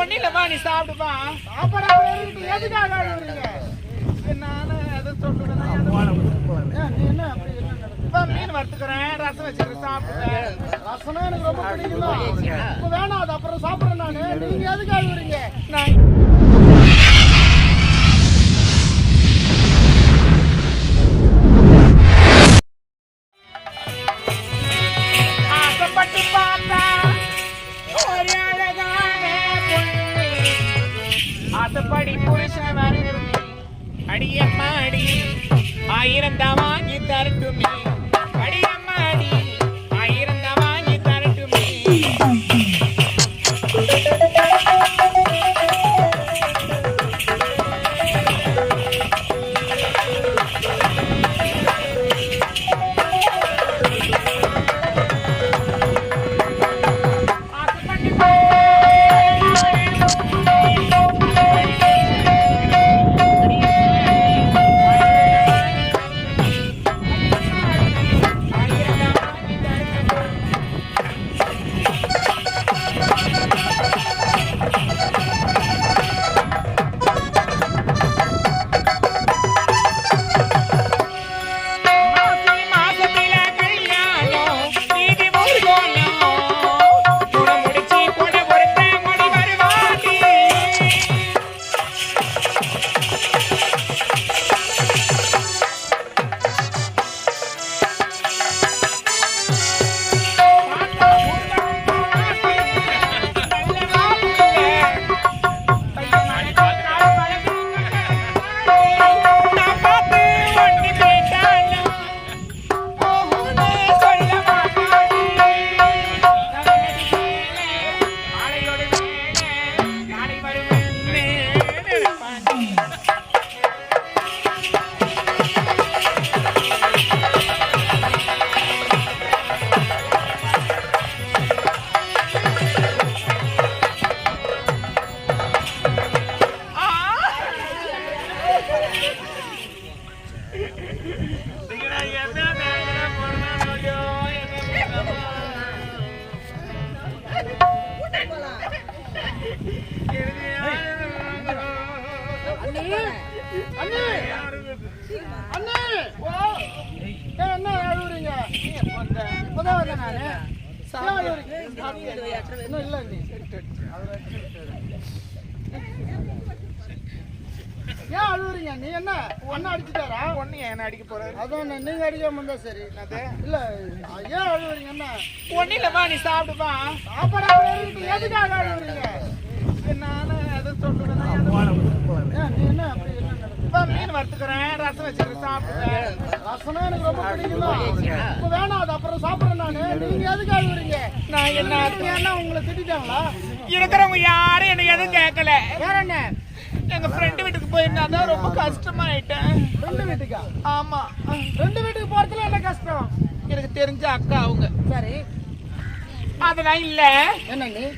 ஒண்ணு இல்லம்மா நீ சாப்பிடுப்பா சாப்பிடாம எதுக்காக? என்னால எதை நீ என்ன அப்படி மீன் வறுத்துக்கிறேன் ரசம் வச்சிருக்கேன் சாப்பிடுவேன் ரசம்னா எனக்கு ரொம்ப பிடிக்கும் வேணாம், அது அப்புறம் சாப்பிடுறேன் நானு. நீங்க எதுக்கு அழுகுறீங்க? நான் ஆசைப்படி புருஷன் வரணுமே அடியம்மா அடி ஆயிரம் தான் வாங்கி தரட்டுமே. அழுகுறீங்க? நீ என்ன? ஒன்னு அடிச்சுட்டாரா? ஒண்ணு என்ன அடிக்க போறாரு? அதான் நீங்க அடிக்காம இருந்தா சரி. இல்ல ஏன் அழுகுறீங்க என்ன? ஒண்ணு இல்லம்மா நீ சாப்பிடுப்பா. சாப்பாடு எதுக்காக அழுகுறீங்க என்னால எதை ஏன், நீ என்ன அப்படி என்ன மீன் வறுத்துக்கிறேன். ரசம் வச்சிருக்கேன் சாப்பிடுவேன் ரசம்னா எனக்கு ரொம்ப பிடிக்கும்? தான். இப்ப வேணாம், அது அப்புறம் சாப்பிடுறேன் நானு. நீங்க எதுக்கு அழுகுறீங்க? நான் என்ன என்ன உங்களை திட்டிட்டாங்களா? இருக்கிறவங்க யாரும் என்ன எதுவும் கேட்கல. வேற என்ன? எங்க ஃப்ரெண்டு வீட்டுக்கு போயிருந்தா ரொம்ப கஷ்டமாயிட்டேன். ரெண்டு வீட்டுக்கா? ஆமா. ரெண்டு வீட்டுக்கு போறதுல என்ன கஷ்டம்? எனக்கு தெரிஞ்ச அக்கா அவங்க. சரி. அதெல்லாம் இல்ல?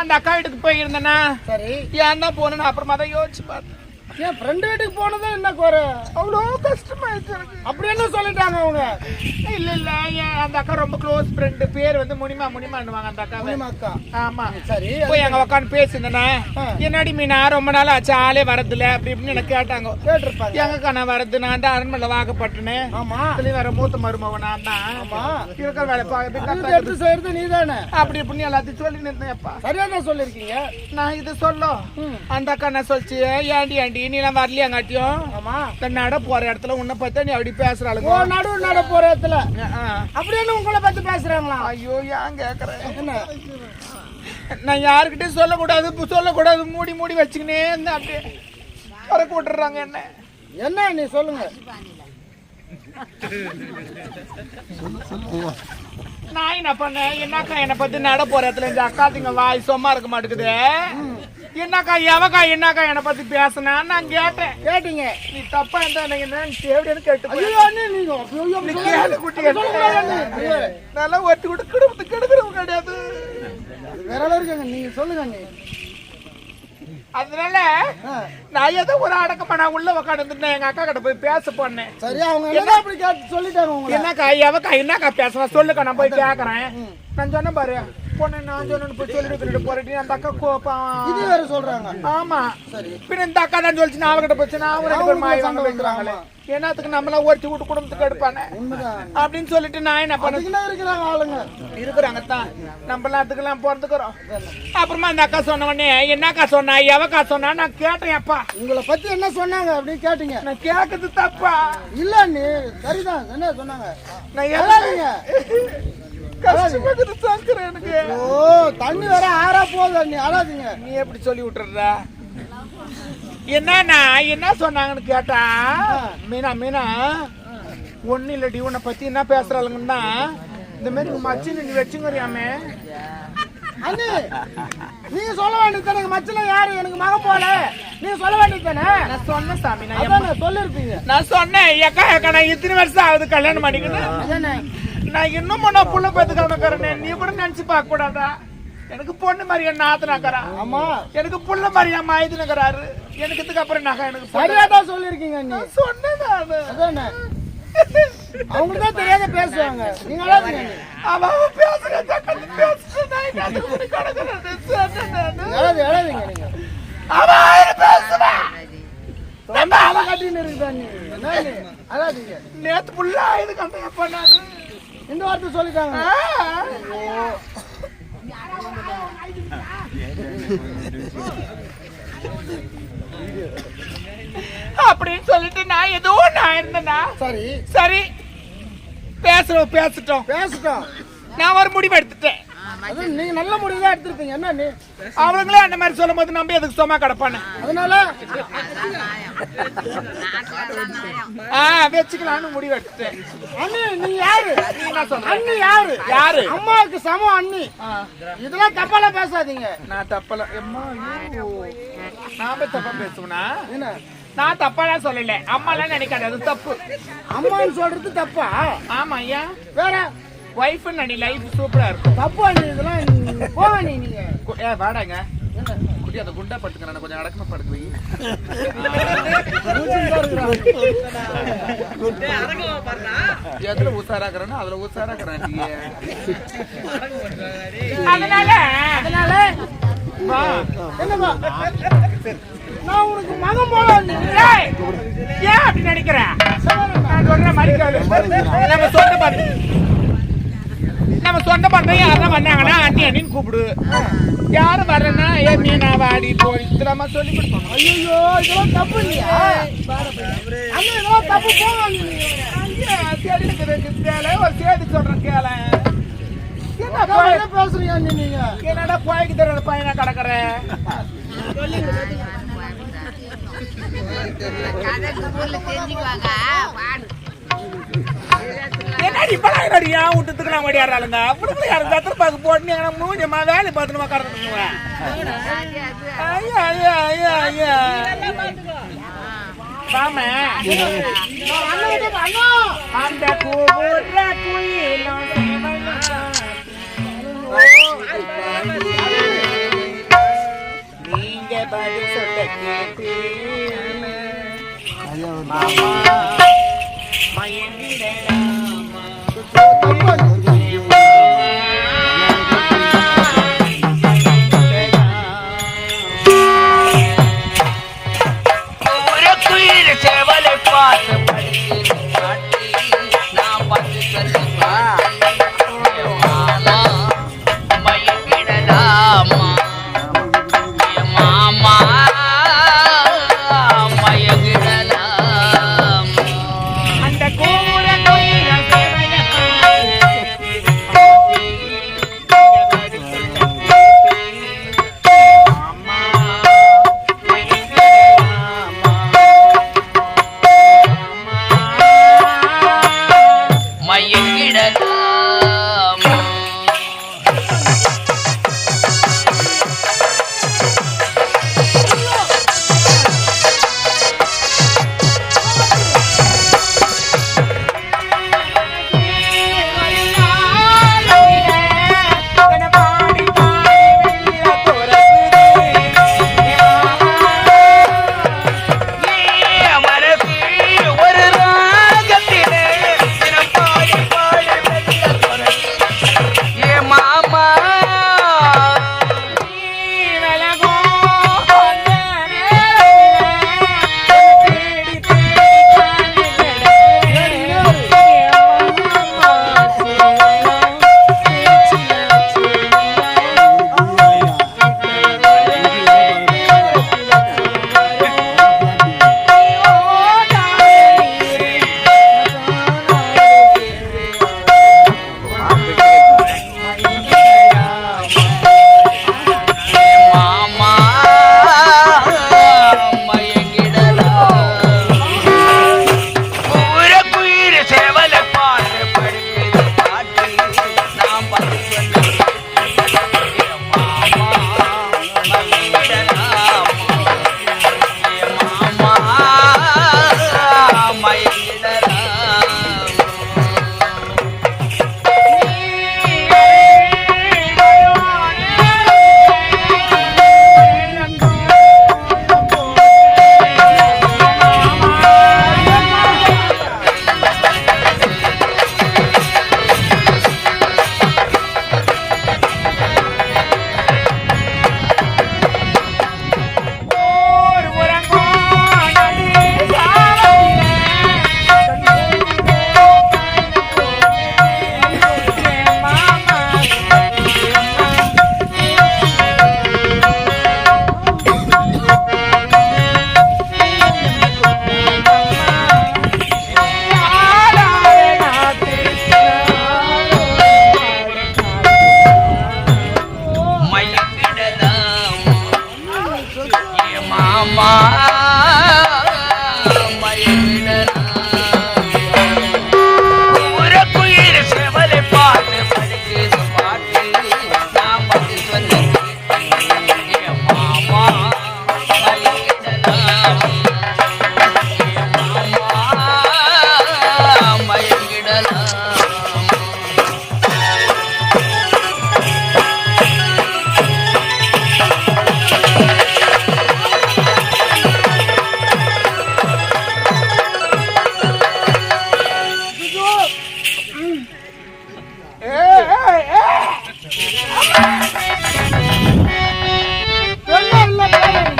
அந்த அக்கா வீட்டுக்கு போயிருந்தேனா சரி. ஏன் தான் போனேன்னு அப்புறமா தான் யோசிச்சு பார்த்தேன். ஏன் ஃப்ரெண்டு வீட்டுக்கு போனது என்ன குறை. அவ்வளோ கஷ்டமாயிடுச்சு எனக்கு. அப்படி என்ன சொல்லிட்டாங்க அவங்க? இல்ல இல்ல என் அந்த அக்கா ரொம்ப க்ளோஸ் ஃப்ரெண்டு பேர் வந்து முனிமா முனிமான்னுவாங்க அந்த அக்காவை. முனிமா அக்கா. ஆமா. சரி. போய் அங்க உட்காந்து ஆ. என்னடி மீனா ரொம்ப நாள் ஆச்சு ஆளே வரதில்ல அப்படி இப்படின்னு எனக்கு கேட்டாங்க. கேட்டிருப்பாங்க. எங்கக்கா நான் வரது நான் தான் அரண்மனையில் வாக்கப்பட்டேன் ஆமா. அதுலயும் வர மூத்த மருமவன் நான் தான். ஆமா. இருக்கிற வேலை எடுத்து செய்யறது நீதானே? அப்படி இப்படின்னு எல்லாத்தையும் சொல்லி நிறுத்தேன்ப்பா சரியா தான் சொல்லிருக்கீங்க நான் இது சொல்லும். அந்த அக்கா என்ன சொல்லிச்சு ஏண்டி ஏண்டி நீ எல்லாம் வரலையாங்காட்டியும் ஆமா. நட போற இடத்துல உன்னை பார்த்தா நீ அப்படி ஓ பேசுறாளுங்க நடு நட போற இடத்துல. ஆ. அப்படி என்ன உங்களை பத்தி பேசுறாங்களா? ஐயோ ஏன் கேக்குறேன்? என்ன? நான் யாருக்கிட்டையும் சொல்லக்கூடாது சொல்லக்கூடாது. மூடி மூடி வச்சுக்கினே இருந்தேன் அப்படியே பறக்க விட்டுறாங்க என்ன? என்ன நீ சொல்லுங்க. நான் என்ன பண்ணேன்? என்னக்கா என்னை பத்தி நட போற இடத்துல? இந்த அக்காத்துங்க வாய் சும்மா இருக்க மாட்டேங்குது என்னக்கா எவக்கா என்னக்கா என்னை பத்தி பேசினா? நான் கேட்டேன். கேட்டீங்க. நீ தப்பா இருந்தா எனக்கு என்னன்னு தேவைன்னு கேட்டு குட்டி நல்லா ஒட்டி விட்டு கிடுப்பு கெடுக்கிறவங்க கிடையாது. வேற இருக்குங்க நீங்க சொல்லுங்க அதனால நான் ஏதோ ஒரு அடக்கமா நான் உள்ள உட்காந்துருந்தேன் எங்க அக்கா கிட்ட போய் பேச போனேன். சரி அவங்க என்ன? அப்படி கேட்டு சொல்லிட்டாங்க என்னக்கா எவக்கா என்னக்கா பேசுறா? சொல்லுக்கா நான் போய் கேக்குறேன். நான் சொன்னேன் பாரு. பொண்ணு நான் சொன்னு போய் சொல்லிட்டு போறேன். அந்த அக்கா கோப்பம் இது வேற சொல்றாங்க. ஆமா. சரி. பின்ன இந்த அக்கா தான் சொல்லிச்சு நான் அவகிட்ட போச்சு நான் அவங்க ரெண்டு பேரும் வாங்க வைக்கிறாங்களே. என்னத்துக்கு நம்மளாம் ஒருத்தி விட்டு குடும்பத்துக்கு எடுப்பானே? அப்படின்னு சொல்லிட்டு நான் என்ன பண்ண இருக்கிறாங்க ஆளுங்க. இருக்கிறாங்க தான். அதுக்கெல்லாம் பிறந்துக்கிறோம் அப்புறமா அந்த அக்கா சொன்ன உடனே என்ன அக்கா சொன்னா எவக்கா சொன்னா நான் கேட்டேன் அப்பா. உங்களை பத்தி என்ன சொன்னாங்க அப்படின்னு கேட்டீங்க. நான் கேட்கறது தப்பா? இல்ல நீ சரிதான். என்ன சொன்னாங்க? நான் அழாதீங்க கஷ்டப்பட்டு தாக்குறேன் எனக்கு. ஓ தண்ணி வேற ஆறா போகுது. நீ அழாதீங்க. நீ எப்படி சொல்லி விட்டுறா என்னண்ணா என்ன சொன்னாங்கன்னு கேட்டா? மீனா மீனா ஒன்னும் இல்லடி உன்னை பத்தி என்ன பேசுறாளுங்கன்னா இந்த மாதிரி உங்க மச்சின்னு நீ வச்சுங்கறியாமே. அண்ணி நீங்க சொல்ல வேண்டியது எனக்கு மச்சல யாரு? எனக்கு மகன் போல. நீங்க சொல்ல வேண்டியது தானே நான் சொன்னேன் சாமி நான் சொல்லிருப்பீங்க. நான் சொன்னேன் எக்கா எக்கா நான் இத்தனை வருஷம் ஆகுது கல்யாணம் பண்ணிக்கணும் நான் இன்னும் நான் புள்ள பெத்துக்கிறேன் நீ கூட நினைச்சு பார்க்க கூடாதா எனக்கு பொண்ணு மாதிரி என்ன ஆத்துனாக்கறா? ஆமா. எனக்கு புள்ள மாதிரி அம்மா ஆயுதுனுக்கிறாரு? எனக்கு இதுக்கு அப்புறம் நகை எனக்கு. சரியா தான் சொல்லிருக்கீங்க நீ. அதானே? அவங்களுக்கு தான் தெரியாத பேசுவாங்க. நீங்க அழாதீங்க நீ. அவ அவ பேசுறத கண்டு பேசுறேன் நான் என்ன இப்படி கிடக்குறது? சொன்னேன் நானு. அழாது அழாதீங்க நீங்க. அவ ஆயிரம் பேசுறேன் தொண்டை அலை கட்டின்னு இருக்குதா நீ? என்ன நீ? அழாதீங்க. நேத்து புள்ள ஆயுது கண்டேன் நானு இந்த வார்த்தை சொல்லிட்டாங்க. ஆ. அப்படின்னு சொல்லிட்டு நான் ஏதோ நான் இருந்தேனா? சரி. சரி. பேசுறோம் பேசிட்டோம். பேசிட்டோம். நான் ஒரு முடிவு எடுத்துட்டேன். நீங்க நல்ல முடிவு தான் எடுத்திருப்பீங்க என்ன நீ? அவங்களே அந்த மாதிரி சொல்லும் போது நம்பி எதுக்கு சும்மா கிடப்பானு அதனால ஆ வச்சுக்கலாம்னு முடிவு எடுத்துட்டேன். அண்ணி யாரு? நீ சொல்ற அண்ணி யாரு? யாரு? அம்மாவுக்கு சமம் அண்ணி. இதெல்லாம் தப்பாலாம் பேசாதீங்க. நான் தப்பல. ஐயோ. நாம தப்பா பேசுவனா என்ன? நான் தப்பாலாம் சொல்லல. அம்மாலாம் நினைக்காது அது தப்பு. அம்மான்னு சொல்றது தப்பா? ஆமா ஐயா. வேற ஒய்ஃப் நடி லைஃப் சூப்பரா இருக்கும். தப்பு அண்ணி இதெல்லாம் போக நீ நீங்க. ஏ வாடாங்க என்ன குட்டி அந்த குண்டா படுத்துக்கிறேன் கொஞ்சம் அடக்கமா படுத்து வை எதுல உசாராக்குறேன்னா அதுல உசாராக்குறேன் அதனால அதனால வா. என்னப்பா நான் உனக்கு மகன் போல அண்ணி. ஏன் அப்படி நினைக்கிற நான் சொல்ற மாதிரி கேளு. நம்ம சொந்த பந்தம் நம்ம சொந்த பந்தம் யாரும் வந்தாங்கன்னா அண்ணி அண்ணின்னு கூப்பிடு. யாரும் வரலன்னா ஏ மீனா வாடி போய் நம்ம சொல்லி கொடுப்போம் ஐயோ இதெல்லாம் தப்பு இல்லையா? அண்ணி இதெல்லாம் தப்பு சேலை, ஒரு சேதி சொல்றேன் கேள. என்ன பேசுறீங்க நீங்க? என்னடா போய்க்கு தர பையனா கிடக்குற? என்னடி இப்பலாம் என்னடி ஏன் விட்டுத்துக்கு நான் ஓடியாடுறாளுங்க அப்படி யாரும் சத்திர பாக்கு போட்டு மூஞ்சமா வேலை பார்த்துமா கறந்துக்குங்க ஐயா ஐயா ஐயா ஐயா. அந்த கூவுற நீங்க பதில் சொல்ல கேட்டு மாமா மயங்கிடலாமா. தப்பு அண்ணி.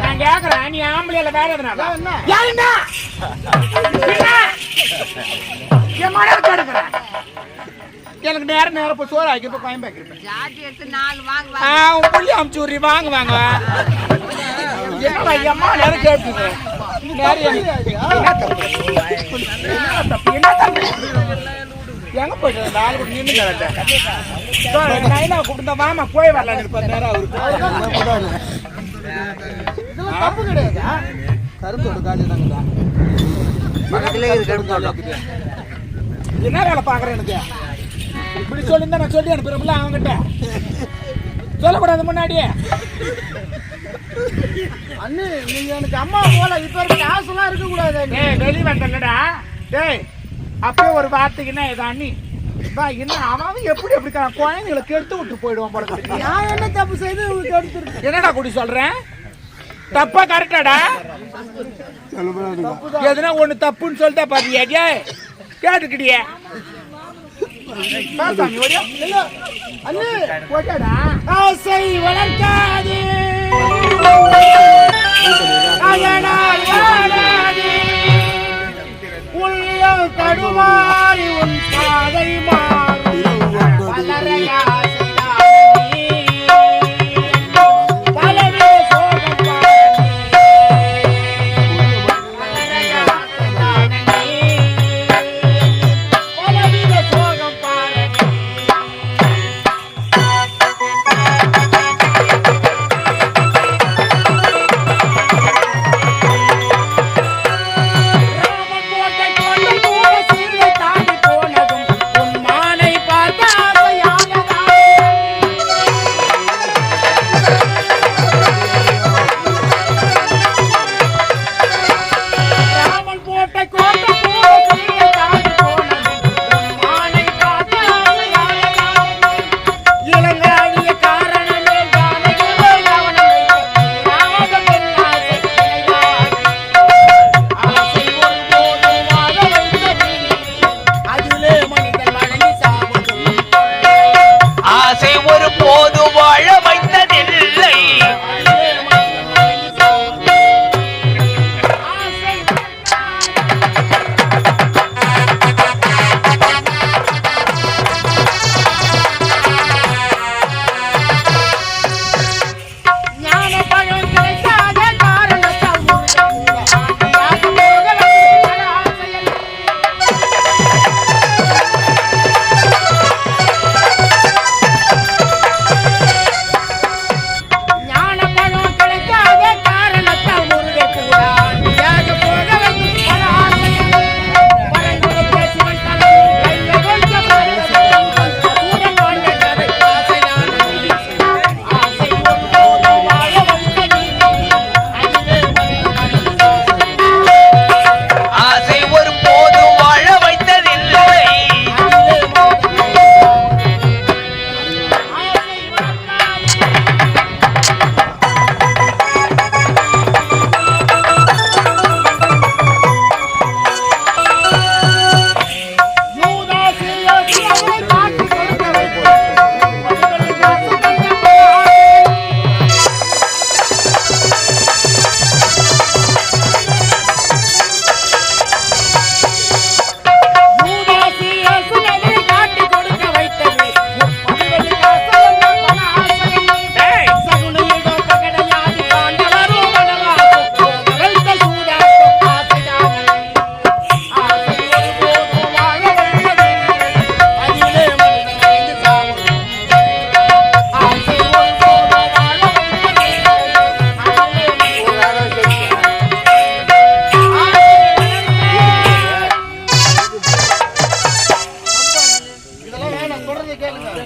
நான் கேக்குறேன் நீ ஆம்பளையில வேற என்ன? என்ன என் மனம் கெடுக்கிறேன் எனக்கு நேரம் நேரம் இப்போ சோறு ஆக்கி இப்போ ஜாதி எடுத்து நாலு வாங்க ஆ உன் புள்ளி அமுச்சு விட்றி வாங்க வாங்க என்னடா எம்மா நேரம் கேட்டுங்க நேரம் என்ன தப்பு? என்ன தப்பு? எங்க போயிட்டு இருந்த ஆளு கூட நின்று நைனா கூப்பிட்டு வாமா போய் வரலாம் இருப்ப நேரம் அவருக்கு. தப்பு கிடையாதா? என்ன வேலை பாக்குறேன் எனக்கு? இப்படி சொல்லியிருந்தா நான் சொல்லி அனுப்புறேன்ல அவங்ககிட்ட சொல்லக்கூடாது முன்னாடியே. அண்ணி நீங்க எனக்கு அம்மா போல இப்ப இருக்க காசுலாம் இருக்க கூடாது. டேய் வெளி வந்தல்லடா டேய் அப்பயே ஒரு வார்த்தைக்குன்னா இது அண்ணி? பா, என்ன அவன் எப்படி எப்படி? குழந்தைகளை கெடுத்து விட்டு போயிடுவான் போல இருக்கு. நான் என்ன தப்பு செய்து என்னடா குடி சொல்றேன் தப்பா கரெக்டாடா? எதுனா ஒண்ணு தப்புன்னு சொல்லிட்டா பாத்தியா டேய் கேட்டுக்கிட்டியே. ஆசை வளர்க்காதே. அதனால் வாழாதே. தடுமாறி உன் பாதை மாறி வளரையா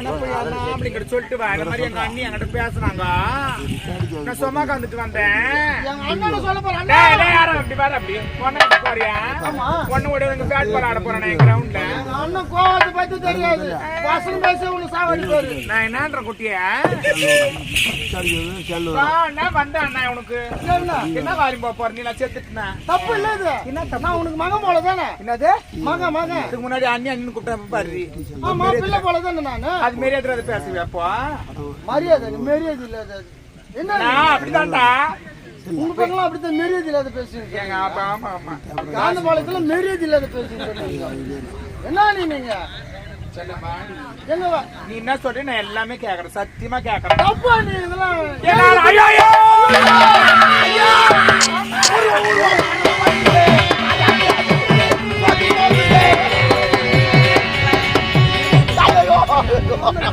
இந்த மாதிரி எங்க அண்ணி என்கிட்ட பேசுனாங்க. நான் சும்மா வந்துட்டு வந்தேன். எங்க அண்ணனை சொல்ல போறேன் அண்ணா. டேய், டேய், யாரும் அப்படி பாரு அப்படி. பொண்ணு கிட்ட போறியா ஆமா. பொண்ணு கூட எங்க பேட் பால் ஆட போறேன் என் கிரவுண்ட்ல எங்க அண்ணன் கோவத்தை பத்தி தெரியாது. பேச உனக்கு சாவடிப்பாரு நான் என்னன்ற குட்டிய? நான் வந்தேன் அண்ணா உனக்கு. என்ன? என்ன வாரி போற நீ நான் செத்துட்டுனா தப்பு இல்ல இது. நான் உனக்கு மகன் போல தானே என்னது? மகன் மகன். இதுக்கு முன்னாடி அண்ணி அண்ணன் கூப்பிட்டா பாரு. ஆமா பிள்ளை போல தானே நானு அது மாரி எதிராக பேசுவேன் அப்போ மரியாதை மரியாதை இல்லாத என்ன அப்படிதான்டா. உங்க பக்கம் அப்படித்தான் மரியாதை இல்லாத அப்பா ஆமா ஆமா. காந்த பாலத்துல மரியாதை இல்லாத பேசுறீங்க என்ன நீங்க? நீ என்ன சொல்ற நான் எல்லாமே கேக்குறேன் சத்தியமா கேக்குறேன். தப்பா நீ இதெல்லாம் Opo!